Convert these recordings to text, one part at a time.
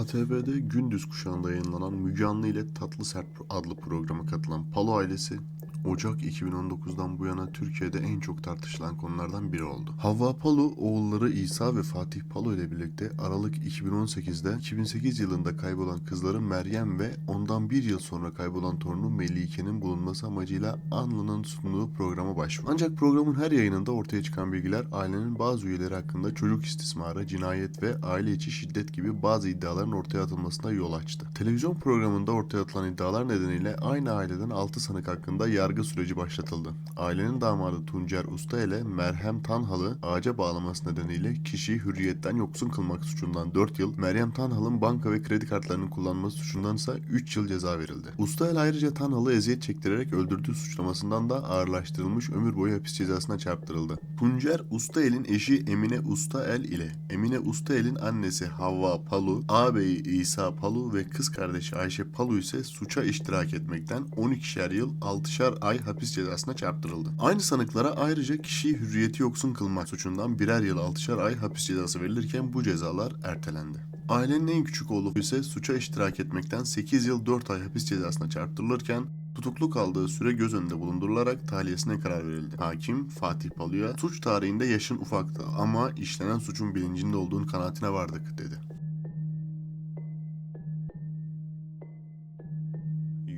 ATV'de gündüz kuşağında yayınlanan Müge Anlı ile Tatlı Sert adlı programa katılan Palo ailesi Ocak 2019'dan bu yana Türkiye'de en çok tartışılan konulardan biri oldu. Havva Palo, oğulları İsa ve Fatih Palo ile birlikte Aralık 2018'de 2008 yılında kaybolan kızları Meryem ve ondan bir yıl sonra kaybolan torunu Melike'nin bulunması amacıyla Anlı'nın sunduğu programa başvurdu. Ancak programın her yayınında ortaya çıkan bilgiler ailenin bazı üyeleri hakkında çocuk istismarı, cinayet ve aile içi şiddet gibi bazı iddiaların ortaya atılmasına yol açtı. Televizyon programında ortaya atılan iddialar nedeniyle aynı aileden 6 sanık hakkında yargı süreci başlatıldı. Ailenin damadı Tuncer Usta ile Merhem Tanhal'ı ağaca bağlaması nedeniyle kişiyi hürriyetten yoksun kılmak suçundan 4 yıl, Meryem Tanhal'ın banka ve kredi kartlarını kullanması suçundan ise 3 yıl ceza verildi. Usta el ayrıca Tanhal'ı eziyet çektirerek öldürdüğü suçlamasından da ağırlaştırılmış ömür boyu hapis cezasına çarptırıldı. Tuncer Ustael'in eşi Emine Ustael ile Emine Ustael'in annesi Havva Palu, ağabeyi İsa Palu ve kız kardeşi Ayşe Palu ise suça iştirak etmekten 12'şer yıl 6'şer ay hapis cezasına çarptırıldı. Aynı sanıklara ayrıca kişiyi hürriyeti yoksun kılmak suçundan birer yıl 6'şer ay hapis cezası verilirken bu cezalar ertelendi. Ailenin en küçük oğlu ise suça iştirak etmekten 8 yıl 4 ay hapis cezasına çarptırılırken tutuklu kaldığı süre göz önünde bulundurularak tahliyesine karar verildi. Hakim Fatih Palu'ya suç tarihinde yaşın ufaktı ama işlenen suçun bilincinde olduğun kanaatine vardık dedi.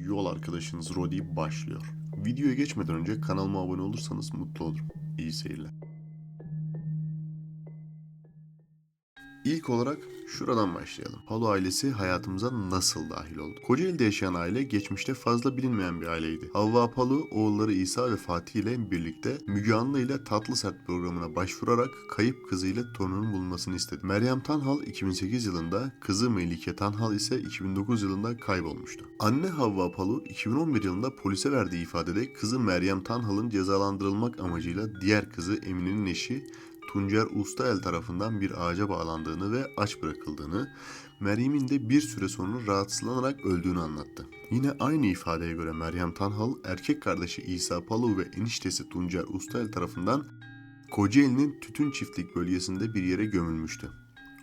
Yol arkadaşınız Rodi başlıyor. Videoya geçmeden önce kanalıma abone olursanız mutlu olurum. İyi seyirler. İlk olarak şuradan başlayalım. Palo ailesi hayatımıza nasıl dahil oldu? Kocaeli'de yaşayan aile geçmişte fazla bilinmeyen bir aileydi. Havva Palo oğulları İsa ve Fatih ile birlikte Müge Anlı ile Tatlı Sert programına başvurarak kayıp kızıyla torunun bulunmasını istedi. Meryem Tanhal 2008 yılında, kızı Melike Tanhal ise 2009 yılında kaybolmuştu. Anne Havva Palo 2011 yılında polise verdiği ifadede kızı Meryem Tanhal'ın cezalandırılmak amacıyla diğer kızı Emine'nin eşi Tuncer Ustael tarafından bir ağaca bağlandığını ve aç bırakıldığını, Meryem'in de bir süre sonra rahatsızlanarak öldüğünü anlattı. Yine aynı ifadeye göre Meryem Tanhal, erkek kardeşi İsa Palu ve eniştesi Tuncer Ustael tarafından Kocaeli'nin Tütün Çiftlik bölgesinde bir yere gömülmüştü.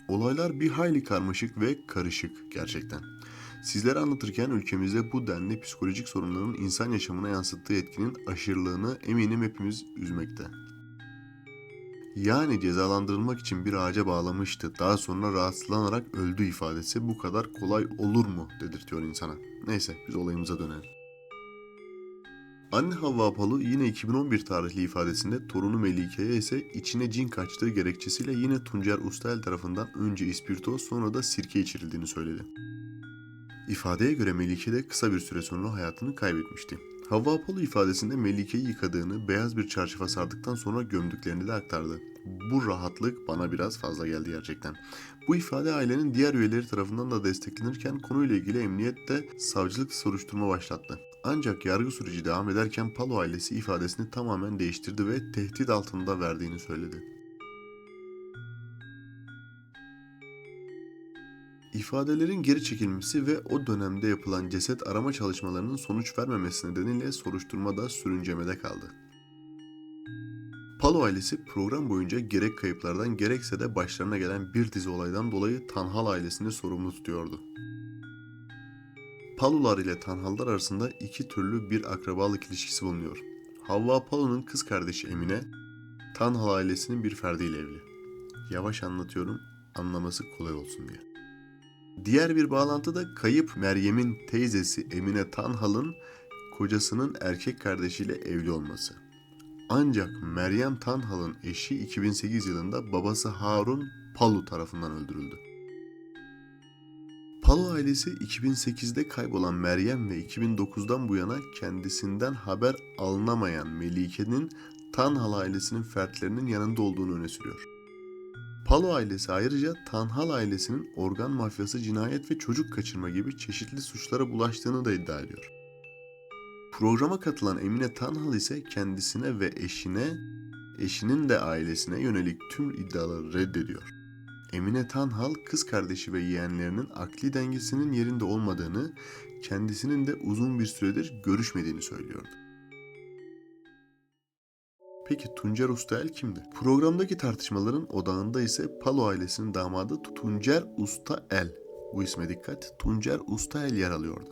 Olaylar bir hayli karmaşık ve karışık gerçekten. Sizlere anlatırken ülkemizde bu denli psikolojik sorunların insan yaşamına yansıttığı etkinin aşırılığını eminim hepimiz üzmekte. Yani cezalandırılmak için bir ağaca bağlamıştı. Daha sonra rahatsızlanarak öldü ifadesi bu kadar kolay olur mu dedirtiyor insana. Neyse biz olayımıza dönelim. Anne Havva Palu yine 2011 tarihli ifadesinde torunu Melike'ye ise içine cin kaçtığı gerekçesiyle yine Tuncer Ustael tarafından önce ispirto sonra da sirke içirildiğini söyledi. İfadeye göre Melike de kısa bir süre sonra hayatını kaybetmişti. Havva Apollo ifadesinde Melike'yi yıkadığını, beyaz bir çarşafa sardıktan sonra gömdüklerini de aktardı. Bu rahatlık bana biraz fazla geldi gerçekten. Bu ifade ailenin diğer üyeleri tarafından da desteklenirken konuyla ilgili emniyet de savcılık soruşturma başlattı. Ancak yargı süreci devam ederken Palo ailesi ifadesini tamamen değiştirdi ve tehdit altında verdiğini söyledi. İfadelerin geri çekilmesi ve o dönemde yapılan ceset arama çalışmalarının sonuç vermemesi nedeniyle soruşturma da sürüncemede kaldı. Palo ailesi program boyunca gerek kayıplardan gerekse de başlarına gelen bir dizi olaydan dolayı Tanhal ailesini sorumlu tutuyordu. Palular ile Tanhallar arasında iki türlü bir akrabalık ilişkisi bulunuyor. Havva Palu'nun kız kardeşi Emine, Tanhal ailesinin bir ferdiyle evli. Yavaş anlatıyorum, anlaması kolay olsun diye. Diğer bir bağlantı da kayıp Meryem'in teyzesi Emine Tanhal'ın kocasının erkek kardeşiyle evli olması. Ancak Meryem Tanhal'ın eşi 2008 yılında babası Harun Palu tarafından öldürüldü. Palu ailesi 2008'de kaybolan Meryem ve 2009'dan bu yana kendisinden haber alınamayan Melike'nin Tanhal ailesinin fertlerinin yanında olduğunu öne sürüyor. Palo ailesi ayrıca Tanhal ailesinin organ mafyası, cinayet ve çocuk kaçırma gibi çeşitli suçlara bulaştığını da iddia ediyor. Programa katılan Emine Tanhal ise kendisine ve eşine, eşinin de ailesine yönelik tüm iddiaları reddediyor. Emine Tanhal kız kardeşi ve yeğenlerinin akli dengesinin yerinde olmadığını, kendisinin de uzun bir süredir görüşmediğini söylüyordu. Peki Tuncer Ustael kimdi? Programdaki tartışmaların odağında ise Palo ailesinin damadı Tuncer Ustael Bu isme dikkat. Tuncer Ustael yer alıyordu.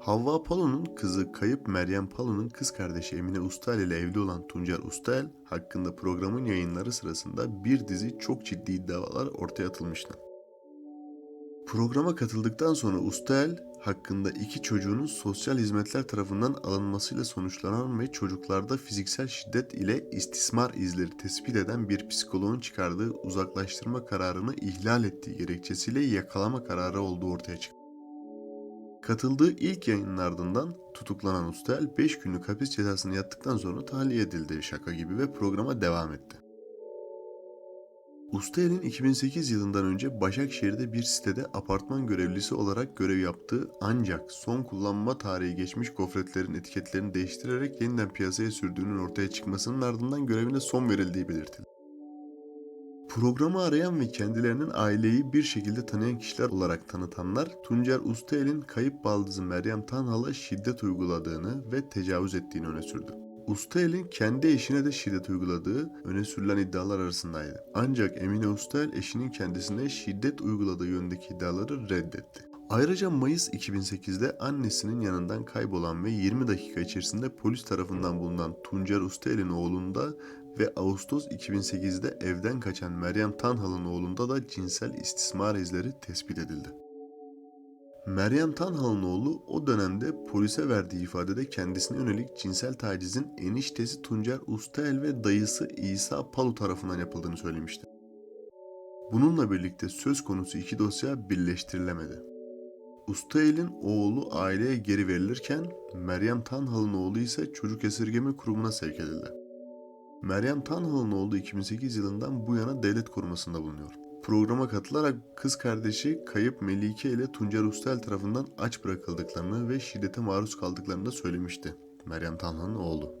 Havva Palo'nun kızı kayıp Meryem Palo'nun kız kardeşi Emine Ustael ile evli olan Tuncer Ustael hakkında programın yayınları sırasında bir dizi çok ciddi iddialar ortaya atılmıştı. Programa katıldıktan sonra Ustael hakkında iki çocuğunun sosyal hizmetler tarafından alınmasıyla sonuçlanan ve çocuklarda fiziksel şiddet ile istismar izleri tespit eden bir psikoloğun çıkardığı uzaklaştırma kararını ihlal ettiği gerekçesiyle yakalama kararı olduğu ortaya çıktı. Katıldığı ilk yayının ardından tutuklanan Ustel 5 günlük hapis cezasını yattıktan sonra tahliye edildi şaka gibi ve programa devam etti. Ustel'in 2008 yılından önce Başakşehir'de bir sitede apartman görevlisi olarak görev yaptığı ancak son kullanma tarihi geçmiş gofretlerin etiketlerini değiştirerek yeniden piyasaya sürdüğünün ortaya çıkmasının ardından görevine son verildiği belirtildi. Programı arayan ve kendilerinin aileyi bir şekilde tanıyan kişiler olarak tanıtanlar, Tuncer Ustael'in kayıp baldızı Meryem Tanhal'a şiddet uyguladığını ve tecavüz ettiğini öne sürdü. Ustael'in kendi eşine de şiddet uyguladığı öne sürülen iddialar arasındaydı. Ancak Emine Ustael eşinin kendisine şiddet uyguladığı yönündeki iddiaları reddetti. Ayrıca Mayıs 2008'de annesinin yanından kaybolan ve 20 dakika içerisinde polis tarafından bulunan Tuncer Ustael'in oğlunda ve Ağustos 2008'de evden kaçan Meryem Tanhal'ın oğlunda da cinsel istismar izleri tespit edildi. Meryem Tanhal'ın oğlu o dönemde polise verdiği ifadede kendisine yönelik cinsel tacizin eniştesi Tuncer Ustael ve dayısı İsa Palu tarafından yapıldığını söylemişti. Bununla birlikte söz konusu iki dosya birleştirilemedi. Ustael'in oğlu aileye geri verilirken Meryem Tanhal'ın oğlu ise çocuk esirgeme kurumuna sevk edildi. Meryem Tanhal'ın oğlu 2008 yılından bu yana devlet korumasında bulunuyor. Programa katılarak kız kardeşi kayıp Melike ile Tuncer Ustel tarafından aç bırakıldıklarını ve şiddete maruz kaldıklarını da söylemişti. Meryem Tanhal'ın oğlu.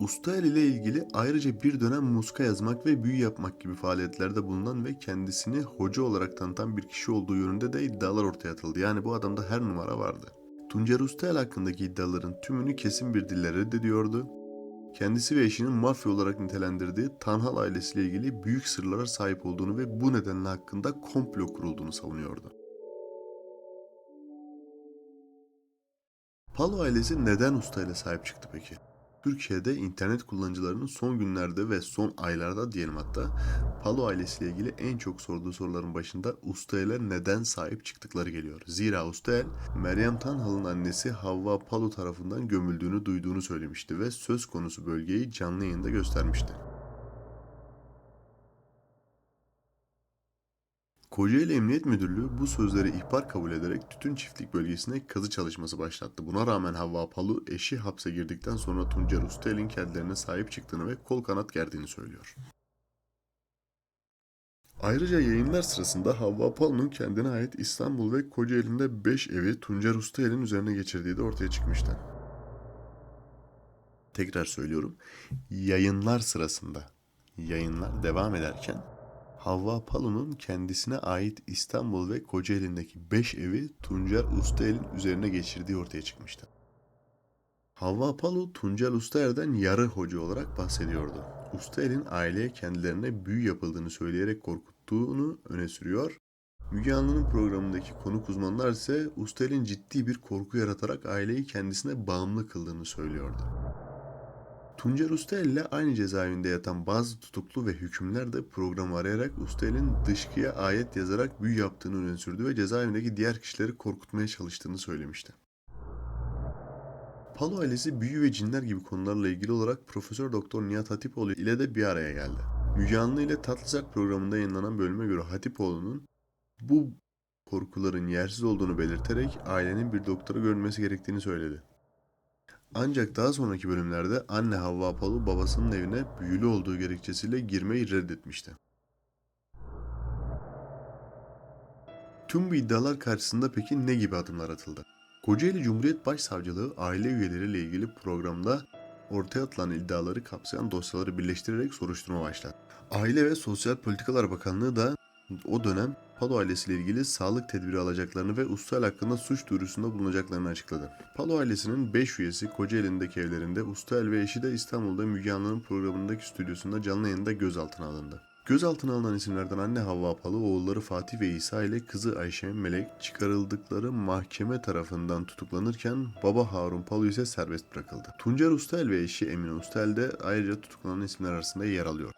Ustel ile ilgili ayrıca bir dönem muska yazmak ve büyü yapmak gibi faaliyetlerde bulunan ve kendisini hoca olarak tanıtan bir kişi olduğu yönünde de iddialar ortaya atıldı. Yani bu adamda her numara vardı. Tuncer Ustel hakkındaki iddiaların tümünü kesin bir dille reddediyordu kendisi ve eşinin mafya olarak nitelendirdiği Tanhal ailesiyle ilgili büyük sırlara sahip olduğunu ve bu nedenle hakkında komplo kurulduğunu savunuyordu. Palo ailesi neden ustayla sahip çıktı peki? Türkiye'de internet kullanıcılarının son günlerde ve son aylarda diyelim hatta Palo ailesiyle ilgili en çok sorduğu soruların başında Ustael'e neden sahip çıktıkları geliyor. Zira Ustael, Meryem Tanhal'ın annesi Havva Palo tarafından gömüldüğünü duyduğunu söylemişti ve söz konusu bölgeyi canlı yayında göstermişti. Kocaeli Emniyet Müdürlüğü bu sözleri ihbar kabul ederek tütün çiftlik bölgesine kazı çalışması başlattı. Buna rağmen Havva Palu eşi hapse girdikten sonra Tuncer Ustel'in kendilerine sahip çıktığını ve kol kanat gerdiğini söylüyor. Ayrıca yayınlar sırasında Havva Palu'nun kendine ait İstanbul ve Kocaeli'nde 5 evi Tuncer Ustel'in üzerine geçirdiği de ortaya çıkmıştı. Tekrar söylüyorum. Yayınlar sırasında yayınlar devam ederken Havva Palu'nun kendisine ait İstanbul ve Kocaeli'ndeki 5 evi Tuncer Ustael'in üzerine geçirdiği ortaya çıkmıştı. Havva Palu, Tuncer Ustaer'den yarı hoca olarak bahsediyordu. Ustaer'in aileye kendilerine büyü yapıldığını söyleyerek korkuttuğunu öne sürüyor. Müge Anlı'nın programındaki konuk uzmanlar ise Ustaer'in ciddi bir korku yaratarak aileyi kendisine bağımlı kıldığını söylüyordu. Tuncer Ustel ile aynı cezaevinde yatan bazı tutuklu ve hükümler de programı arayarak Ustel'in dışkıya ayet yazarak büyü yaptığını öne sürdü ve cezaevindeki diğer kişileri korkutmaya çalıştığını söylemişti. Palo ailesi büyü ve cinler gibi konularla ilgili olarak Profesör Doktor Nihat Hatipoğlu ile de bir araya geldi. Müge ile Tatlı Sert programında yayınlanan bölüme göre Hatipoğlu'nun bu korkuların yersiz olduğunu belirterek ailenin bir doktora görünmesi gerektiğini söyledi. Ancak daha sonraki bölümlerde anne Havva Palu babasının evine büyülü olduğu gerekçesiyle girmeyi reddetmişti. Tüm bu iddialar karşısında peki ne gibi adımlar atıldı? Kocaeli Cumhuriyet Başsavcılığı aile üyeleriyle ilgili programda ortaya atılan iddiaları kapsayan dosyaları birleştirerek soruşturma başlattı. Aile ve Sosyal Politikalar Bakanlığı da o dönem Palo ailesiyle ilgili sağlık tedbiri alacaklarını ve Ustal hakkında suç duyurusunda bulunacaklarını açıkladı. Palo ailesinin 5 üyesi Kocaeli'ndeki evlerinde, Ustal ve eşi de İstanbul'da Müge Anlı'nın programındaki stüdyosunda canlı yayında gözaltına alındı. Gözaltına alınan isimlerden anne Havva Palu, oğulları Fatih ve İsa ile kızı Ayşe Melek çıkarıldıkları mahkeme tarafından tutuklanırken baba Harun Palu ise serbest bırakıldı. Tuncer Ustel ve eşi Emine Ustel de ayrıca tutuklanan isimler arasında yer alıyor.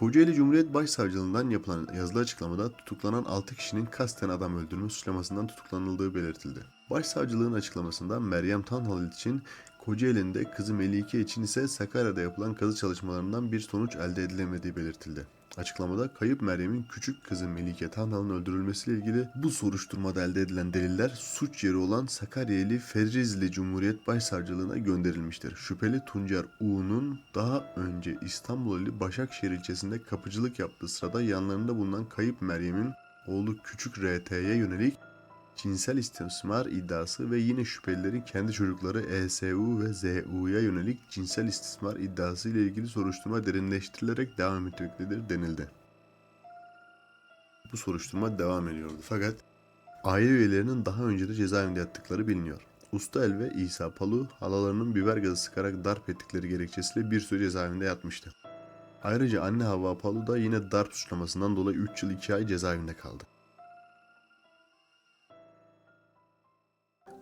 Kocaeli Cumhuriyet Başsavcılığından yapılan yazılı açıklamada tutuklanan 6 kişinin kasten adam öldürme suçlamasından tutuklanıldığı belirtildi. Başsavcılığın açıklamasında Meryem Tanhal için Kocaeli'nde kızı Melike için ise Sakarya'da yapılan kazı çalışmalarından bir sonuç elde edilemediği belirtildi. Açıklamada kayıp Meryem'in küçük kızı Melike Tanhal'ın öldürülmesiyle ilgili bu soruşturmada elde edilen deliller suç yeri olan Sakaryeli Ferizli Cumhuriyet Başsavcılığına gönderilmiştir. Şüpheli Tuncer U'nun daha önce İstanbul ili Başakşehir ilçesinde kapıcılık yaptığı sırada yanlarında bulunan kayıp Meryem'in oğlu küçük RT'ye yönelik cinsel istismar iddiası ve yine şüphelilerin kendi çocukları ESU ve ZU'ya yönelik cinsel istismar iddiası ile ilgili soruşturma derinleştirilerek devam etmektedir denildi. Bu soruşturma devam ediyordu fakat aile üyelerinin daha önce de cezaevinde yattıkları biliniyor. Usta El ve İsa Palu halalarının biber gazı sıkarak darp ettikleri gerekçesiyle bir süre cezaevinde yatmıştı. Ayrıca anne Havva Palu da yine darp suçlamasından dolayı 3 yıl 2 ay cezaevinde kaldı.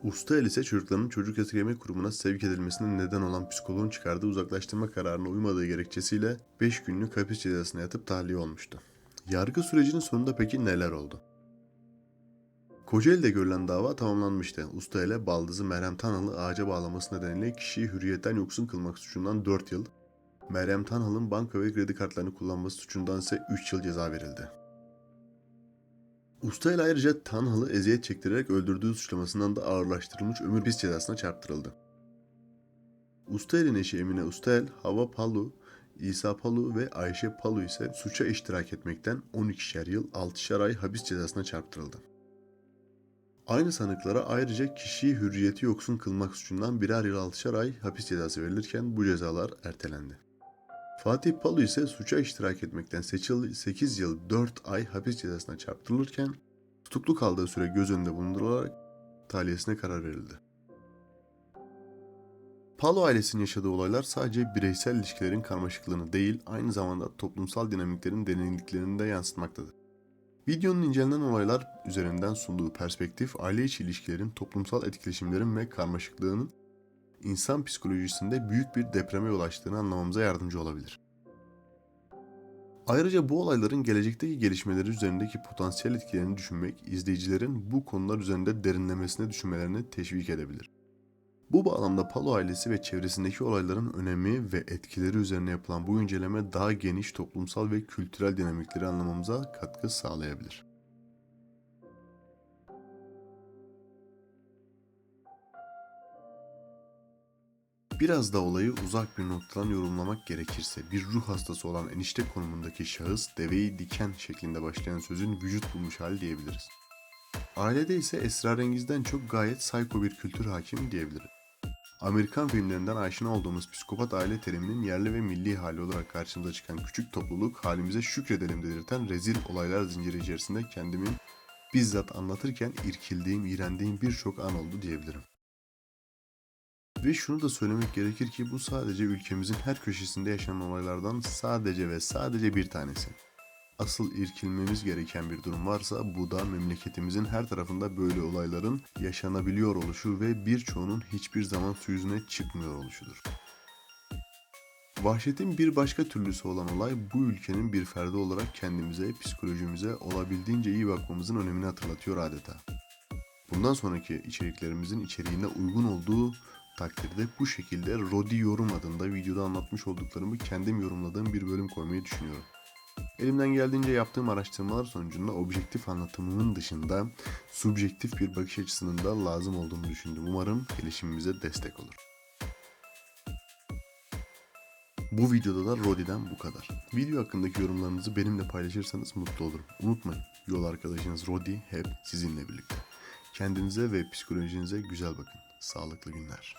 Usta El ise çocuklarının çocuk esirgeme kurumuna sevk edilmesine neden olan psikoloğun çıkardığı uzaklaştırma kararına uymadığı gerekçesiyle 5 günlük hapis cezasına yatıp tahliye olmuştu. Yargı sürecinin sonunda peki neler oldu? Kocaeli'de görülen dava tamamlanmıştı. Usta ile baldızı Meryem Tanal'ı ağaca bağlaması nedeniyle kişiyi hürriyetten yoksun kılmak suçundan 4 yıl, Meryem Tanhal'ın banka ve kredi kartlarını kullanması suçundan ise 3 yıl ceza verildi. Usta ile ayrıca Tanhal'ı eziyet çektirerek öldürdüğü suçlamasından da ağırlaştırılmış ömür hapis cezasına çarptırıldı. Ustael'in eşi Emine Ustael, Hava Palu, İsa Palu ve Ayşe Palu ise suça iştirak etmekten 12'şer yıl 6'şer ay hapis cezasına çarptırıldı. Aynı sanıklara ayrıca kişiyi hürriyeti yoksun kılmak suçundan birer yıl 6'şer ay hapis cezası verilirken bu cezalar ertelendi. Fatih Palu ise suça iştirak etmekten 8 yıl 4 ay hapis cezasına çarptırılırken tutuklu kaldığı süre göz önünde bulundurularak tahliyesine karar verildi. Palu ailesinin yaşadığı olaylar sadece bireysel ilişkilerin karmaşıklığını değil, aynı zamanda toplumsal dinamiklerin derinliklerini de yansıtmaktadır. Videonun incelenen olaylar üzerinden sunduğu perspektif, aile içi ilişkilerin, toplumsal etkileşimlerin ve karmaşıklığının insan psikolojisinde büyük bir depreme yol açtığını anlamamıza yardımcı olabilir. Ayrıca bu olayların gelecekteki gelişmeleri üzerindeki potansiyel etkilerini düşünmek, izleyicilerin bu konular üzerinde derinlemesine düşünmelerini teşvik edebilir. Bu bağlamda Palo ailesi ve çevresindeki olayların önemi ve etkileri üzerine yapılan bu inceleme daha geniş toplumsal ve kültürel dinamikleri anlamamıza katkı sağlayabilir. Biraz da olayı uzak bir noktadan yorumlamak gerekirse bir ruh hastası olan enişte konumundaki şahıs deveyi diken şeklinde başlayan sözün vücut bulmuş hali diyebiliriz. Ailede ise esrarengizden çok gayet psycho bir kültür hakim diyebiliriz. Amerikan filmlerinden aşina olduğumuz psikopat aile teriminin yerli ve milli hali olarak karşımıza çıkan küçük topluluk halimize şükredelim dedirten rezil olaylar zinciri içerisinde kendimin bizzat anlatırken irkildiğim, iğrendiğim birçok an oldu diyebilirim. Ve şunu da söylemek gerekir ki bu sadece ülkemizin her köşesinde yaşanan olaylardan sadece ve sadece bir tanesi. Asıl irkilmemiz gereken bir durum varsa bu da memleketimizin her tarafında böyle olayların yaşanabiliyor oluşu ve birçoğunun hiçbir zaman su yüzüne çıkmıyor oluşudur. Vahşetin bir başka türlüsü olan olay bu ülkenin bir ferdi olarak kendimize, psikolojimize olabildiğince iyi bakmamızın önemini hatırlatıyor adeta. Bundan sonraki içeriklerimizin içeriğine uygun olduğu takdirde bu şekilde Rodi Yorum adında videoda anlatmış olduklarımı kendim yorumladığım bir bölüm koymayı düşünüyorum. Elimden geldiğince yaptığım araştırmalar sonucunda objektif anlatımının dışında subjektif bir bakış açısının da lazım olduğunu düşündüm. Umarım gelişimimize destek olur. Bu videoda da Rodi'den bu kadar. Video hakkındaki yorumlarınızı benimle paylaşırsanız mutlu olurum. Unutmayın, yol arkadaşınız Rodi hep sizinle birlikte. Kendinize ve psikolojinize güzel bakın. Sağlıklı günler.